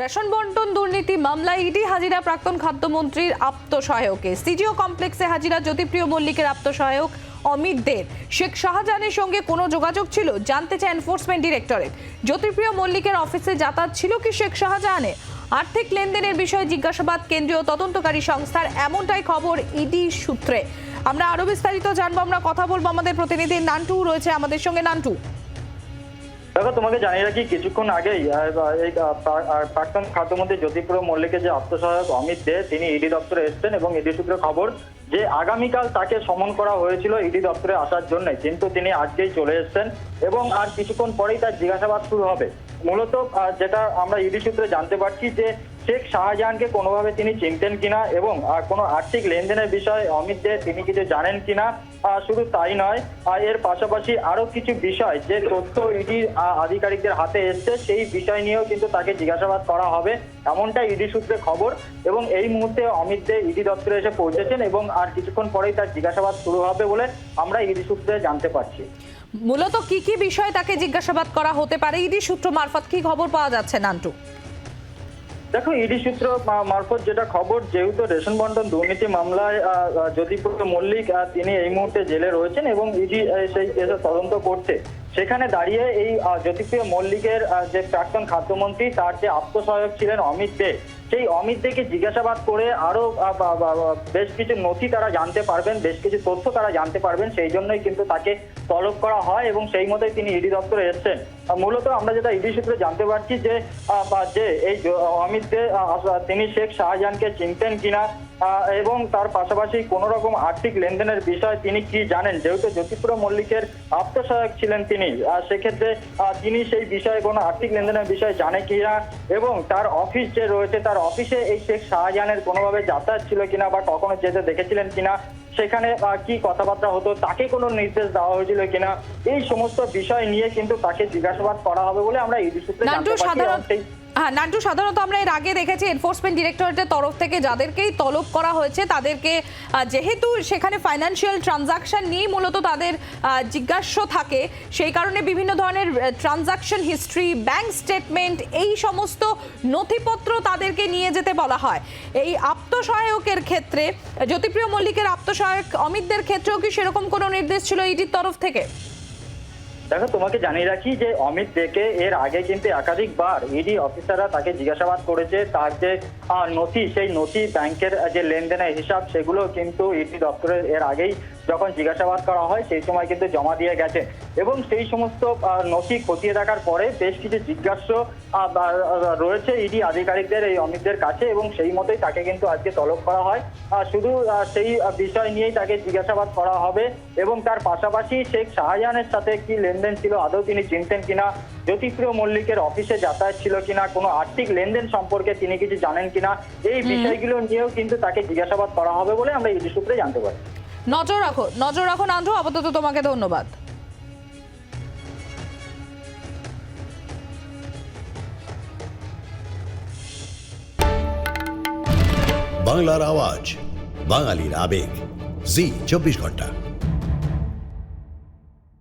Ration বন্টন দুর্নীতি মামলায় ইডি হাজিরা প্রাক্তন খাদ্যমন্ত্রীর আপ্তসহায়কে সিজিও কমপ্লেক্সে হাজিরা জ্যোতিপ্রিয় মল্লিকের আপ্তসহায়ক অমিত দের শেখ শাহজাহানের সঙ্গে কোনো যোগাযোগ ছিল? জানতে চায় এনফোর্সমেন্ট ডিরেক্টরেট জ্যোতিপ্রিয় মল্লিকের অফিসে যাতায়াত ছিল কি শেখ শাহজাহানের? আর্থিক লেনদেনের বিষয়ে জিজ্ঞাসাবাদ কেন্দ্রীয় তদন্তকারী সংস্থার এমনটাই খবর ইডি সূত্রে। আমরা আরও বিস্তারিত জানব, আমরা কথা বলব আমাদের প্রতিনিধি নান্টু, রয়েছে আমাদের সঙ্গে নান্টু। দেখো, তোমাকে জানিয়ে রাখি, কিছুক্ষণ আগেই এই প্রাক্তন খাদ্যমন্ত্রী জ্যোতিপ্রিয় মল্লিকের যে আত্মসহায়ক অমিত দে, তিনি ইডি দপ্তরে এসেছেন এবং ইডি সূত্রে খবর যে আগামীকাল তাকে সমন করা হয়েছিল ইডি দপ্তরে আসার জন্য। কিন্তু তিনি আজকেই চলে এসেছেন এবং আর কিছুক্ষণ পরেই তার জিজ্ঞাসাবাদ শুরু হবে। মূলত যেটা আমরা ইডি সূত্রে জানতে পারছি যে শেখ শাহজাহানকে কোনোভাবে তিনি চিনতেন কিনা এবং কোনো আর্থিক লেনদেনের বিষয়ে অমিত দে তিনি কিছু জানেন কিনা শুধু তাই নয় এর পাশাপাশি আরও কিছু বিষয় যে তথ্য ইডি আধিকারিকদের হাতে এসছে, সেই বিষয় নিয়েও কিন্তু তাকে জিজ্ঞাসাবাদ করা হবে এমনটা ইডি সূত্রে খবর এবং এই মুহূর্তে অমিত দে ইডি দপ্তরে এসে পৌঁছেছেন এবং আর কিছুক্ষণ পরেই তার জিজ্ঞাসাবাদ শুরু হবে বলে আমরা ইডি সূত্রে জানতে পারছি। মূলত কি কি বিষয়ে তাকে জিজ্ঞাসাবাদ করা হতে পারে? ইডি সূত্র মারফত কি খবর পাওয়া যাচ্ছে, নান্টু? দেখো, ইডি সূত্র মারফত যেটা খবর, যেহেতু রেশন বন্টন দুর্নীতি মামলায় জ্যোতিপ্রিয় মল্লিক তিনি এই মুহূর্তে জেলে রয়েছেন এবং ইডি সেই তদন্ত করছে। সেখানে দাঁড়িয়ে এই জ্যোতিপ্রিয় মল্লিকের যে প্রাক্তন খাদ্যমন্ত্রী, তার যে আত্মসহায়ক ছিলেন অমিত দে, সেই অমিত দেকে জিজ্ঞাসাবাদ করে আরও বেশ কিছু নথি তারা জানতে পারবেন, বেশ কিছু তথ্য তারা জানতে পারবেন, সেই জন্যই কিন্তু তাকে তলব করা হয় এবং সেই মতোই তিনি ইডি দপ্তরে এসেছেন। মূলত আমরা যেটা ইডি সূত্রে জানতে পারছি যে যে এই অমিত দে তিনি শেখ শাহজাহানকে চিনতেন কিনা এবং তার পাশাপাশি কোন রকম আর্থিক লেনদেনের বিষয় তিনি কি জানেন? যেহেতু জ্যোতিপ্রিয় মল্লিকের আত্মসহায়ক ছিলেন তিনি সেক্ষেত্রে তিনি সেই বিষয়ে কোনো আর্থিক লেনদেনের বিষয় জানে কিনা এবং তার অফিস যে রয়েছে তার অফিসে এই শেখ শাহজাহানের কোনোভাবে যাতায়াত ছিল কিনা বা কখনো যেতে দেখেছিলেন কিনা? সেখানে কি কথাবার্তা হতো? তাকে কোনো নির্দেশ দেওয়া হয়েছিল কিনা? এই সমস্ত বিষয় নিয়ে কিন্তু তাকে জিজ্ঞাসাবাদ করা হবে বলে আমরা ইডি সূত্রে জানতে পারছি। হ্যাঁ নান্টু, সাধারণত আমরা এর আগে দেখেছি এনফোর্সমেন্ট ডিরেক্টরেটের তরফ থেকে যাদেরকেই তলব করা হয়েছে, তাদেরকে যেহেতু সেখানে ফাইন্যান্সিয়াল ট্রানজাকশন নিয়েই মূলত তাদের জিজ্ঞাস্য থাকে, সেই কারণে বিভিন্ন ধরনের ট্রানজাকশন হিস্ট্রি ব্যাংক স্টেটমেন্ট এই সমস্ত নথিপত্র তাদেরকে নিয়ে যেতে বলা হয়। এই আপ্তসহায়কের ক্ষেত্রে, জ্যোতিপ্রিয় মল্লিকের আপ্তসহায়ক অমিতদের ক্ষেত্রেও কি সেরকম কোনো নির্দেশ ছিল ইডির তরফ থেকে? দেখো, তোমাকে জানিয়ে রাখি যে অমিত দেকে এর আগে কিন্তু একাধিকবার ইডি অফিসাররা তাকে জিজ্ঞাসাবাদ করেছে। তার যে নথি, সেই নথি ব্যাংকের যে লেনদেনের হিসাব, সেগুলো কিন্তু ইডি দপ্তরের এর আগেই যখন জিজ্ঞাসাবাদ করা হয় সেই সময় কিন্তু জমা দিয়ে গেছে। এবং সেই সমস্ত নথি খতিয়ে দেখার পরে বেশ কিছু জিজ্ঞাস্য রয়েছে ইডি আধিকারিকদের এই অমিতদের কাছে এবং সেই মতোই তাকে কিন্তু আজকে তলব করা হয়। শুধু সেই বিষয় নিয়েই তাকে জিজ্ঞাসাবাদ করা হবে এবং তার পাশাপাশি শেখ শাহজাহানের সাথে কি লেনদেন ছিল আদৌ তিনি চিনতেন কিনা জ্যোতিপ্রিয় মল্লিকের অফিসে যাতায়াত ছিল কিনা কোনো আর্থিক লেনদেন সম্পর্কে তিনি কিছু জানেন কিনা এই বিষয়গুলো নিয়েও কিন্তু তাকে জিজ্ঞাসাবাদ করা হবে বলে আমরা ইডি সূত্রে জানতে পারি নজর রাখো নজর রাখো নান্টু আপাতত তোমাকে ধন্যবাদ। বাংলার আওয়াজ, বাঙালির আবেগ। জি, চব্বিশ ঘণ্টা।